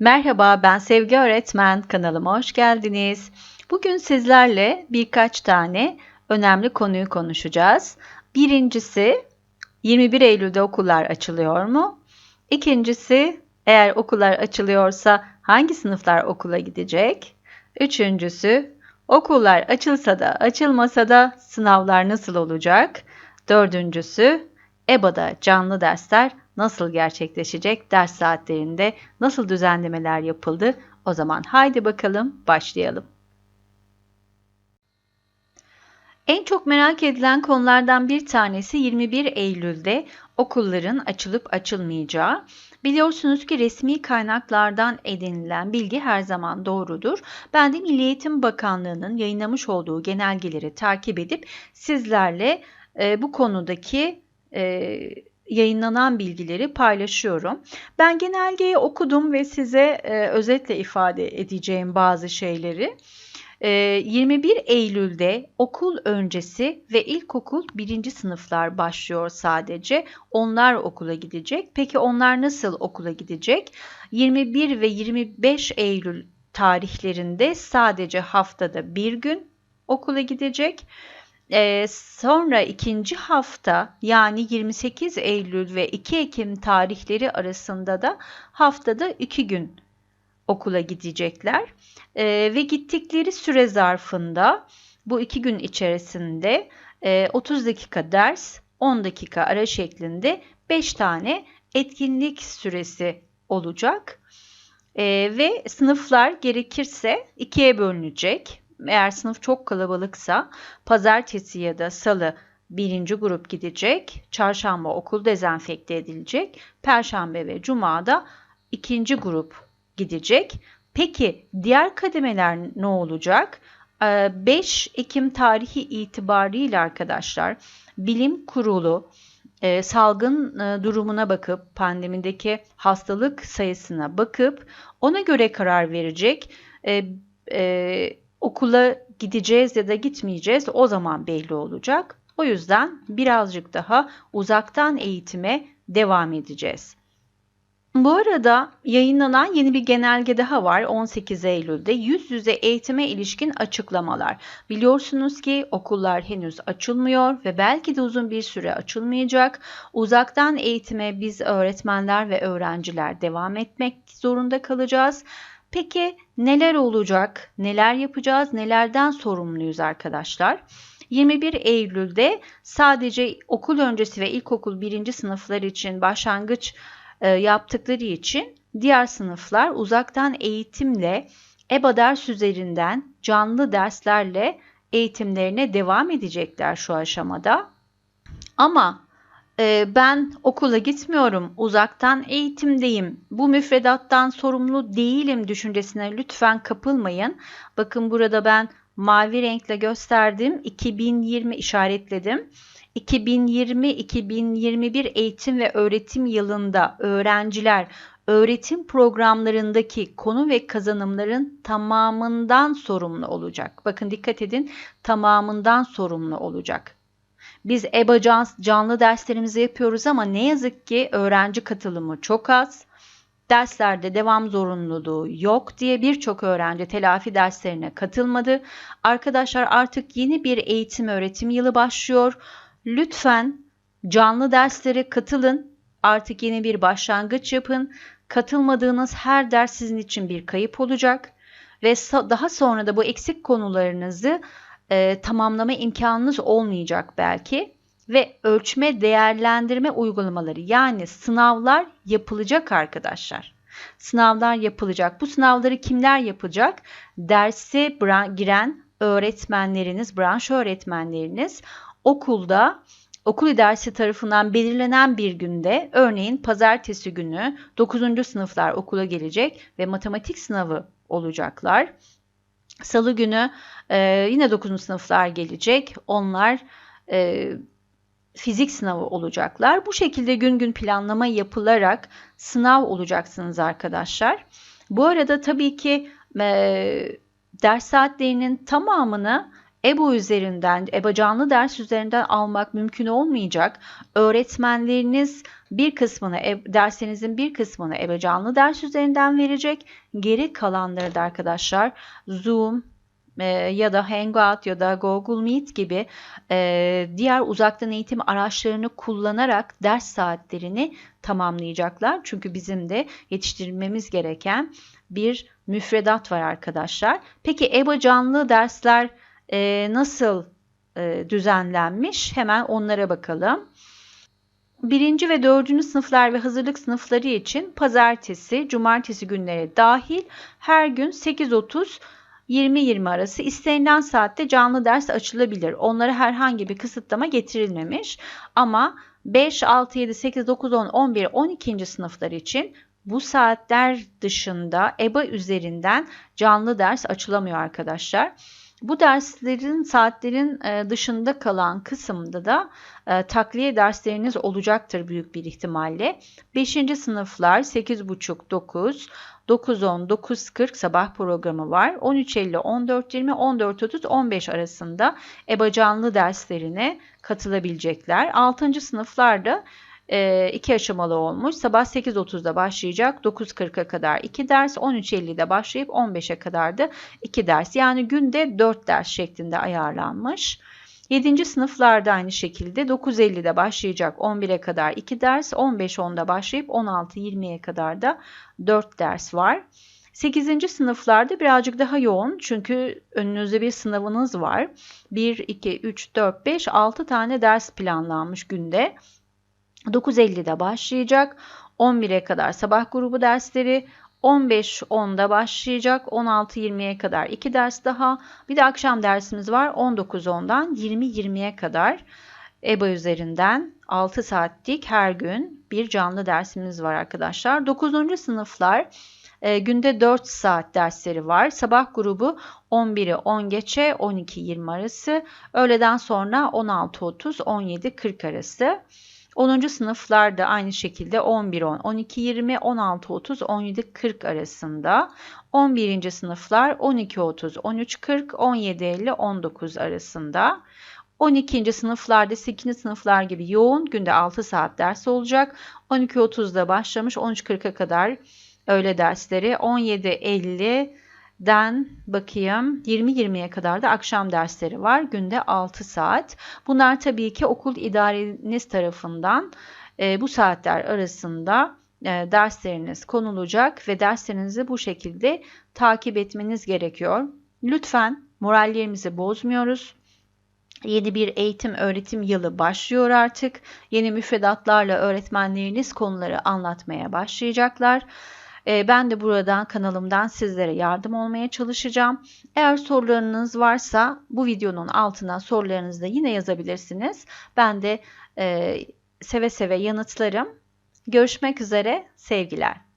Merhaba, ben Sevgi Öğretmen. Kanalıma hoş geldiniz. Bugün sizlerle birkaç tane önemli konuyu konuşacağız. Birincisi, 21 Eylül'de okullar açılıyor mu? İkincisi, eğer okullar açılıyorsa hangi sınıflar okula gidecek? Üçüncüsü, okullar açılsa da açılmasa da sınavlar nasıl olacak? Dördüncüsü, EBA'da canlı dersler nasıl gerçekleşecek, ders saatlerinde nasıl düzenlemeler yapıldı? O zaman haydi bakalım başlayalım. En çok merak edilen konulardan bir tanesi 21 Eylül'de okulların açılıp açılmayacağı. Biliyorsunuz ki resmi kaynaklardan edinilen bilgi her zaman doğrudur. Ben de Milli Eğitim Bakanlığı'nın yayınlamış olduğu genelgeleri takip edip sizlerle e, bu konudaki e, yayınlanan bilgileri paylaşıyorum. Ben genelgeyi okudum ve size e, özetle ifade edeceğim bazı şeyleri. 21 e, Eylül'de okul öncesi ve ilkokul birinci sınıflar başlıyor sadece. Onlar okula gidecek. Peki onlar nasıl okula gidecek? 21 ve 25 Eylül tarihlerinde sadece haftada bir gün okula gidecek. Ee, sonra ikinci hafta yani 28 Eylül ve 2 Ekim tarihleri arasında da haftada 2 gün okula gidecekler. Ee, ve gittikleri süre zarfında bu 2 gün içerisinde e, 30 dakika ders, 10 dakika ara şeklinde 5 tane etkinlik süresi olacak. Ee, ve sınıflar gerekirse ikiye bölünecek eğer sınıf çok kalabalıksa pazartesi ya da salı birinci grup gidecek, çarşamba okul dezenfekte edilecek, perşembe ve cumada ikinci grup gidecek. Peki diğer kademeler ne olacak? 5 ee, Ekim tarihi itibariyle arkadaşlar bilim kurulu e, salgın e, durumuna bakıp pandemideki hastalık sayısına bakıp ona göre karar verecek. Okula gideceğiz ya da gitmeyeceğiz o zaman belli olacak. O yüzden birazcık daha uzaktan eğitime devam edeceğiz. Bu arada yayınlanan yeni bir genelge daha var 18 Eylül'de yüz yüze eğitime ilişkin açıklamalar. Biliyorsunuz ki okullar henüz açılmıyor ve belki de uzun bir süre açılmayacak. Uzaktan eğitime biz öğretmenler ve öğrenciler devam etmek zorunda kalacağız. Peki neler olacak? Neler yapacağız? Nelerden sorumluyuz arkadaşlar? 21 Eylül'de sadece okul öncesi ve ilkokul birinci sınıflar için başlangıç e, yaptıkları için diğer sınıflar uzaktan eğitimle EBA ders üzerinden canlı derslerle eğitimlerine devam edecekler şu aşamada. Ama ee, ben okula gitmiyorum, uzaktan eğitimdeyim, bu müfredattan sorumlu değilim düşüncesine lütfen kapılmayın. Bakın burada ben mavi renkle gösterdim, 2020 işaretledim. 2020-2021 eğitim ve öğretim yılında öğrenciler öğretim programlarındaki konu ve kazanımların tamamından sorumlu olacak. Bakın dikkat edin tamamından sorumlu olacak. Biz EBA canlı derslerimizi yapıyoruz ama ne yazık ki öğrenci katılımı çok az. Derslerde devam zorunluluğu yok diye birçok öğrenci telafi derslerine katılmadı. Arkadaşlar artık yeni bir eğitim öğretim yılı başlıyor. Lütfen canlı derslere katılın. Artık yeni bir başlangıç yapın. Katılmadığınız her ders sizin için bir kayıp olacak ve daha sonra da bu eksik konularınızı e, tamamlama imkanınız olmayacak belki ve ölçme değerlendirme uygulamaları yani sınavlar yapılacak arkadaşlar. Sınavlar yapılacak. Bu sınavları kimler yapacak? Derse giren öğretmenleriniz, branş öğretmenleriniz okulda okul idaresi tarafından belirlenen bir günde örneğin pazartesi günü 9. sınıflar okula gelecek ve matematik sınavı olacaklar. Salı günü e, yine 9. sınıflar gelecek. Onlar e, fizik sınavı olacaklar. Bu şekilde gün gün planlama yapılarak sınav olacaksınız arkadaşlar. Bu arada tabii ki e, ders saatlerinin tamamını EBO üzerinden, EBA canlı ders üzerinden almak mümkün olmayacak. Öğretmenleriniz bir kısmını, derslerinizin bir kısmını EBA canlı ders üzerinden verecek. Geri kalanları da arkadaşlar Zoom, e, ya da Hangout ya da Google Meet gibi e, diğer uzaktan eğitim araçlarını kullanarak ders saatlerini tamamlayacaklar. Çünkü bizim de yetiştirmemiz gereken bir müfredat var arkadaşlar. Peki EBA canlı dersler e, nasıl e, düzenlenmiş? Hemen onlara bakalım. Birinci ve dördüncü sınıflar ve hazırlık sınıfları için pazartesi, cumartesi günleri dahil her gün 8.30 20-20 arası istenilen saatte canlı ders açılabilir. Onlara herhangi bir kısıtlama getirilmemiş. Ama 5, 6, 7, 8, 9, 10, 11, 12. sınıflar için bu saatler dışında EBA üzerinden canlı ders açılamıyor arkadaşlar. Bu derslerin saatlerin e, dışında kalan kısımda da e, takviye dersleriniz olacaktır büyük bir ihtimalle. 5. sınıflar 8.30-9, 9.10, 9.40 sabah programı var. 13.50, 14.20, 14.30, 15 arasında EBA canlı derslerine katılabilecekler. 6. sınıflarda e, iki aşamalı olmuş. Sabah 8.30'da başlayacak. 9.40'a kadar 2 ders. 13.50'de başlayıp 15'e kadar da 2 ders. Yani günde 4 ders şeklinde ayarlanmış. 7. sınıflarda aynı şekilde 9.50'de başlayacak 11'e kadar 2 ders, 15.10'da başlayıp 16.20'ye kadar da 4 ders var. 8. sınıflarda birazcık daha yoğun çünkü önünüzde bir sınavınız var. 1, 2, 3, 4, 5, 6 tane ders planlanmış günde. 9.50'de başlayacak. 11'e kadar sabah grubu dersleri, 15.10'da başlayacak. 16.20'ye kadar 2 ders daha. Bir de akşam dersimiz var. 19.10'dan 20.20'ye kadar EBA üzerinden 6 saatlik her gün bir canlı dersimiz var arkadaşlar. 9. sınıflar e, günde 4 saat dersleri var. Sabah grubu 11'i 10 geçe 12.20 arası. Öğleden sonra 16.30 17.40 arası. 10. sınıflarda aynı şekilde 11-10, 12-20, 16-30, 17-40 arasında. 11. sınıflar 12-30, 13-40, 17-50, 19 arasında. 12. sınıflarda 8. sınıflar gibi yoğun günde 6 saat ders olacak. 12.30'da başlamış 13.40'a kadar öğle dersleri. 17.50 den bakayım 20-20'ye kadar da akşam dersleri var. Günde 6 saat. Bunlar tabii ki okul idareniz tarafından e, bu saatler arasında e, dersleriniz konulacak ve derslerinizi bu şekilde takip etmeniz gerekiyor. Lütfen morallerimizi bozmuyoruz. Yeni bir eğitim öğretim yılı başlıyor artık. Yeni müfredatlarla öğretmenleriniz konuları anlatmaya başlayacaklar. Ee, ben de buradan kanalımdan sizlere yardım olmaya çalışacağım. Eğer sorularınız varsa bu videonun altına sorularınızı da yine yazabilirsiniz. Ben de e, seve seve yanıtlarım. Görüşmek üzere sevgiler.